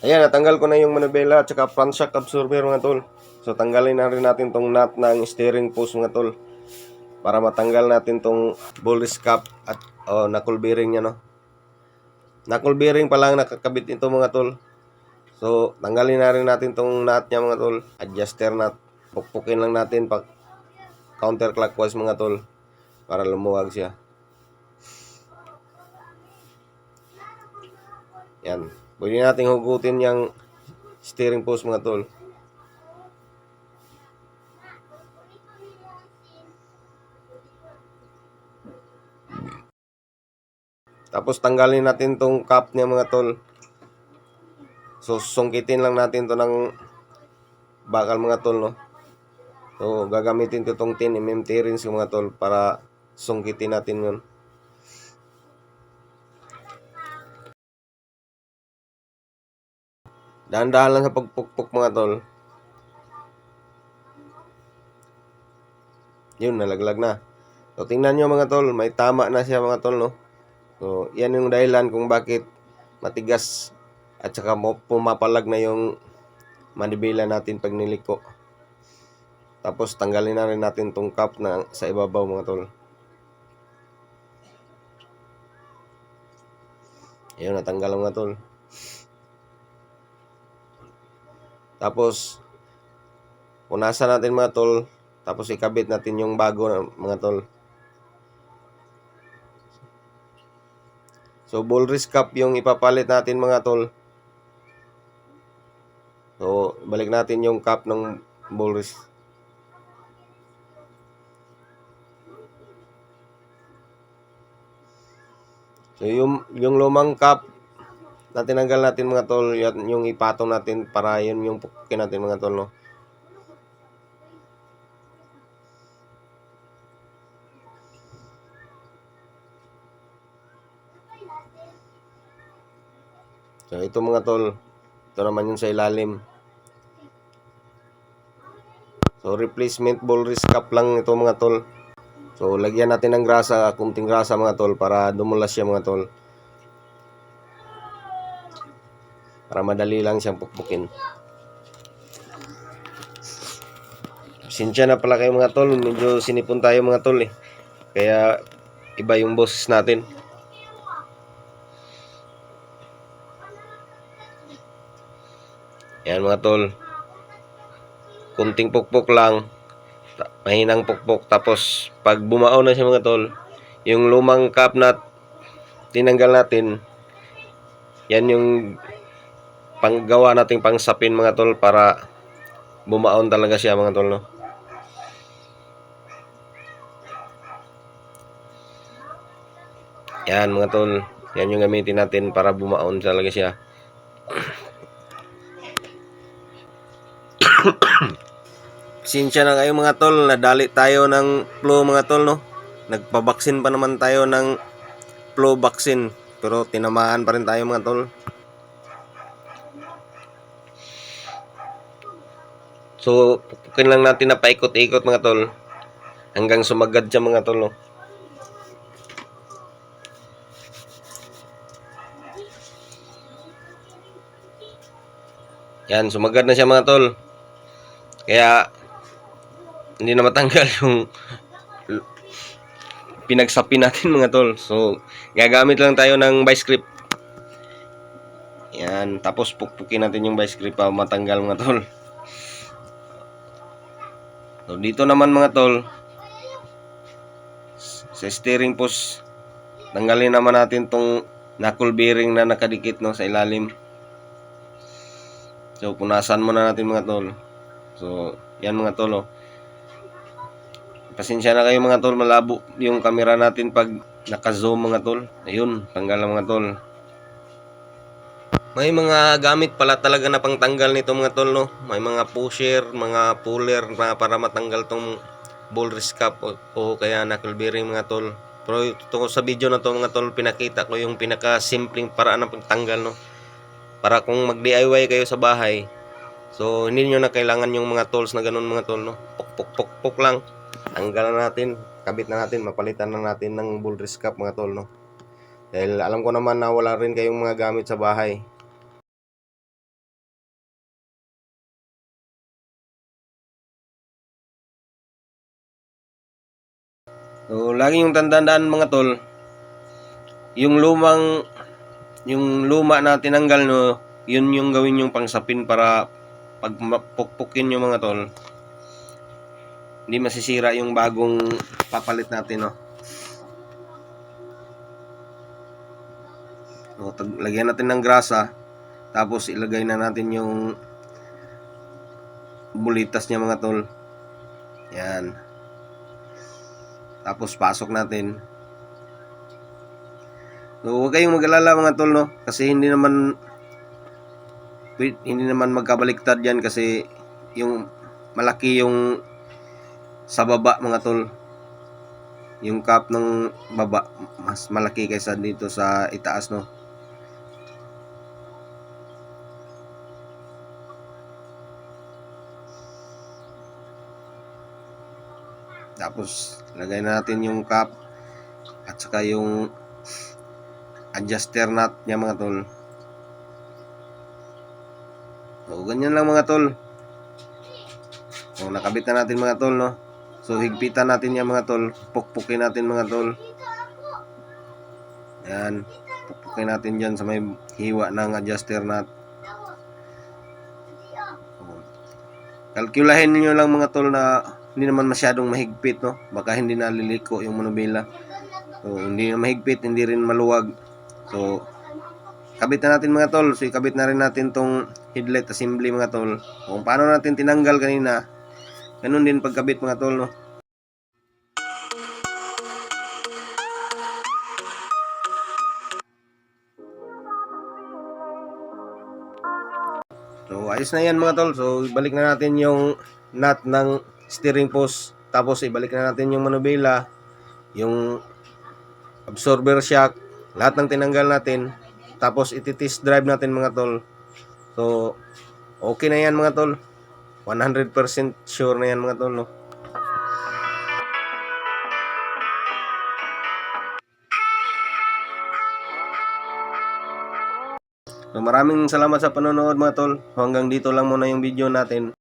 Ayan, natanggal ko na yung manubela at saka front shock absorber mga tol. So tanggalin na rin natin tong nut ng steering post mga tol. Para matanggal natin tong ball cap at oh, knuckle bearing niya no. Knuckle bearing pa lang nakakabit ito mga tol. So tanggalin na rin natin tong nut niya mga tol. Adjuster nut. Pukpukin lang natin pag counterclockwise mga tol. Para lumuwag siya. Yan. Pwede nating hugutin yung steering post mga tol. Tapos tanggalin natin tong cap niya mga tol. So sungkitin lang natin to ng bakal mga tol no. So gagamitin ko tong 10 mm rings mga tol para sungkitin natin yun. Dahan-dahan lang sa pagpukpok mga tol. Yun, nalaglag na. So, tingnan nyo mga tol, may tama na siya mga tol, no? So, yan yung dahilan kung bakit matigas at saka pumapalag na yung manibela natin pag niliko. Tapos, tanggalin na rin natin tong cup na sa ibabaw mga tol. Ayun, natanggal mga tol. Tapos, punasan natin mga tol. Tapos ikabit natin yung bago mga tol. So, ball wrist cap yung ipapalit natin mga tol. So, balik natin yung cap ng ball wrist. So, yung, yung lumang cap, na tinanggal natin mga tol, yung ipatong natin para yun yung pukin natin mga tol, no? So, ito mga tol, ito naman yung sa ilalim. So, replacement ball wrist cap lang ito mga tol. So, lagyan natin ng grasa, kunting grasa mga tol, para dumulas siya mga tol. Para madali lang siyang pukpukin. Sinsya na pala kayo mga tol, medyo sinipon tayo mga tol eh. Kaya, iba yung boses natin. Yan mga tol. Kunting pukpok lang. Mahinang pukpok. Tapos, pag bumao na siya mga tol, yung lumang cap na tinanggal natin, yan yung panggawa nating pangsapin mga tol para bumaon talaga siya mga tol no. Yan mga tol, yan yung gamitin natin para bumaon talaga siya. Sinsya na kayo mga tol, nadali tayo ng flu mga tol no. Nagpabaksin pa naman tayo ng flu vaccine pero tinamaan pa rin tayo mga tol. So, pupukin lang natin na paikot-ikot mga tol. Hanggang sumagad siya mga tol no. Yan, sumagad na siya mga tol. Kaya, hindi na matanggal yung l- pinagsapi natin mga tol. So, gagamit lang tayo ng vice grip. Yan, tapos pukpukin natin yung vice grip para matanggal mga tol. So, dito naman mga tol, sa steering post, tanggalin naman natin tong knuckle bearing na nakadikit no, sa ilalim. So, punasan muna natin mga tol. So, yan mga tol, oh. Pasensya na kayo mga tol, malabo yung camera natin pag naka-zoom mga tol. Ayun, tanggal ang mga tol. May mga gamit pala talaga na pangtanggal nito mga tol, no? May mga pusher, mga puller na para matanggal tong ball wrist cap o, o kaya knuckle bearing mga tol. Pero ito sa video na to mga tol, pinakita ko yung pinaka-simpleng paraan ng pagtanggal, no? Para kung mag-DIY kayo sa bahay, so hindi nyo na kailangan yung mga tools na ganun mga tol, no? Puk, puk, puk, puk lang. Tanggalan natin, kabit na natin, mapalitan na natin ng bull wrist cap mga tol, no? Dahil alam ko naman na wala rin kayong mga gamit sa bahay. So, lagi yung tandaan mga tol, yung lumang, yung luma na tinanggal no, yun yung gawin yung pangsapin para pag pukpukin yung mga tol, hindi masisira yung bagong papalit natin, no. So, lagyan natin ng grasa, tapos ilagay na natin yung bulitas niya mga tol. Yan. Tapos pasok natin. So, huwag kayong mag-alala mga tol, no? Kasi hindi naman hindi naman magkabaliktad yan kasi yung malaki yung sa baba mga tol. Yung cup ng baba mas malaki kaysa dito sa itaas, no? Tapos, lagay na natin yung cup at saka yung adjuster nut niya mga tol. So, ganyan lang mga tol. So, nakabit na natin mga tol, no? So, higpitan natin yan mga tol. Pukpukin natin mga tol. Yan. Pukpukin natin dyan sa may hiwa ng adjuster nut. Kalkulahin niyo lang mga tol na hindi naman masyadong mahigpit, no? Baka hindi naliliko yung manubela. So, hindi na mahigpit, hindi rin maluwag. So, kabit na natin mga tol. So, ikabit na rin natin tong headlight assembly mga tol. Kung paano natin tinanggal kanina, ganun din pagkabit mga tol, no? So, ayos na yan mga tol. So, ibalik na natin yung nut ng steering post. Tapos, ibalik na natin yung manubela, yung absorber shock, lahat ng tinanggal natin. Tapos, iti-test drive natin mga tol. So, okay na yan mga tol. 100% sure na yan mga tol, no? So, maraming salamat sa panonood mga tol. Hanggang dito lang muna yung video natin.